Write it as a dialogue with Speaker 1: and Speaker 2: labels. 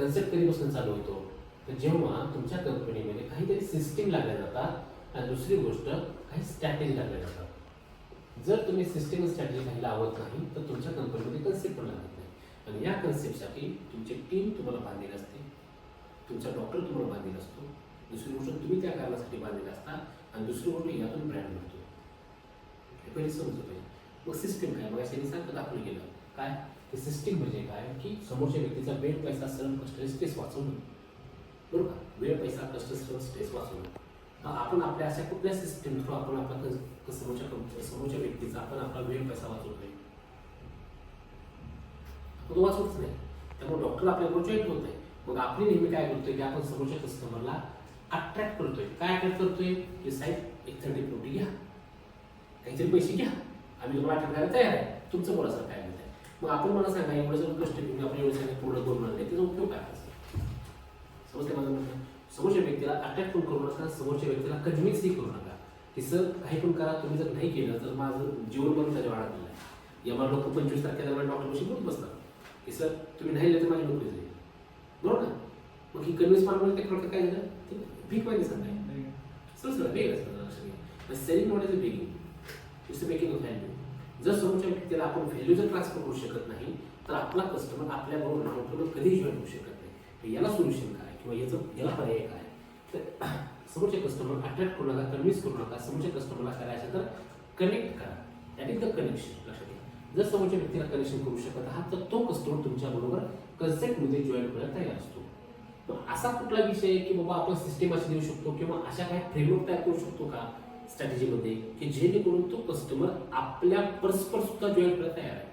Speaker 1: Concept कधीपासून चालू होतो? तर जेव्हा तुमच्या कंपनीमध्ये काहीतरी सिस्टीम लागल्या जातात आणि दुसरी गोष्ट काही स्ट्रॅटेजी लागल्या जातात. जर तुम्ही सिस्टीम स्ट्रॅटेजी काही लावत नाही तर तुमच्या कंपनीमध्ये कन्सेप्ट पण लागत नाही. आणि या कन्सेप्टसाठी तुमची टीम तुम्हाला बांधलेली असते. तुमचा डॉक्टर तुम्हाला बांधलेला असतो. दुसरी गोष्ट तुम्ही त्या कारणासाठी बांधलेला असता आणि दुसरी गोष्ट यातून ब्रँड मिळतो हे पहिले समजलं पाहिजे. मग सिस्टीम काय? मग त्यांनी आपण दाखवलं गेलं. काय? ते सिस्टीम म्हणजे काय? की समोरच्या व्यक्तीचा वेळ पैसा श्रम कष्ट स्ट्रेस वाचवणं बरोबर वेळ पैसा कष्ट श्रम स्ट्रेस वाचवणं आपण आपल्या अशा कुठल्या सिस्टीम थ्रू आपण आपला समोरच्या कंप- समोरच्या व्यक्तीचा आपण आपला वेळ पैसा वाचवत नाही तो वाचवतच नाही. त्यामुळे डॉक्टर आपल्याबरोबर जॉईट होत नाही. मग आपण नेहमी काय करतोय की आपण समोरच्या कस्टमरला अट्रॅक्ट करतोय. काय अट्रॅक्ट करतोय? की साहेब एक थंडी प्रोटी घ्या. काहीतरी पैसे घ्या. आम्ही तुम्हाला अटॅक करायला तयार आहे. तुमचं बोला सर काय म्हणताय मग आपण मला सांगा एवढं जर कष्ट घेऊन आपण एवढं सगळं पूर्ण करून आणले त्याचा उपयोग काय समजते माझं म्हणणं समोरच्या व्यक्तीला अटॅक पण करू नका समोरच्या व्यक्तीला कन्व्हिन्सही करू नका. की सर काही पण करा तुम्ही जर नाही केलं तर माझं जीवन पण त्याच्या वाढत आहे या लोक पंचवीस तारखेला डॉक्टरपाशी बोलत बसतात. की सर तुम्ही नाही तर माझी नोकरी जाईल बरोबर ना? मग ही कन्व्हिन्स मारण्यामध्ये काय काय झालं? ते भीक माहिती सांगाय सर सर वेगळं selling model begging it's making of value जर समोरच्या व्यक्तीला आपण व्हॅल्यू जर ट्रान्सफर करू शकत नाही तर आपला कस्टमर आपल्याबरोबर राहून कधीही जॉईन होऊ शकत नाही. तर याला सोल्युशन काय? किंवा याचं याला पर्याय काय? तर समोरचे कस्टमर अट्रॅक्ट करू नका कन्व्हिन्स करू नका समोरच्या कस्टमरला करायचं तर कनेक्ट करा. दॅट इज द कनेक्शन लक्षात घ्या जर समोरच्या व्यक्तीला कनेक्शन करू शकत आहात तर तो कस्टमर तुमच्याबरोबर कन्सेप्टमध्ये जॉईन करायला तयार असतो. मग असा कुठला विषय आहे की बाबा आपण सिस्टीम अशी देऊ शकतो किंवा अशा काही फ्रेमवर्क तयार करू शकतो का? स्ट्रॅटेजीमध्ये की जेणेकरून तो कस्टमर आपल्या परस्पर सुद्धा जॉईन करायला तयार आहे.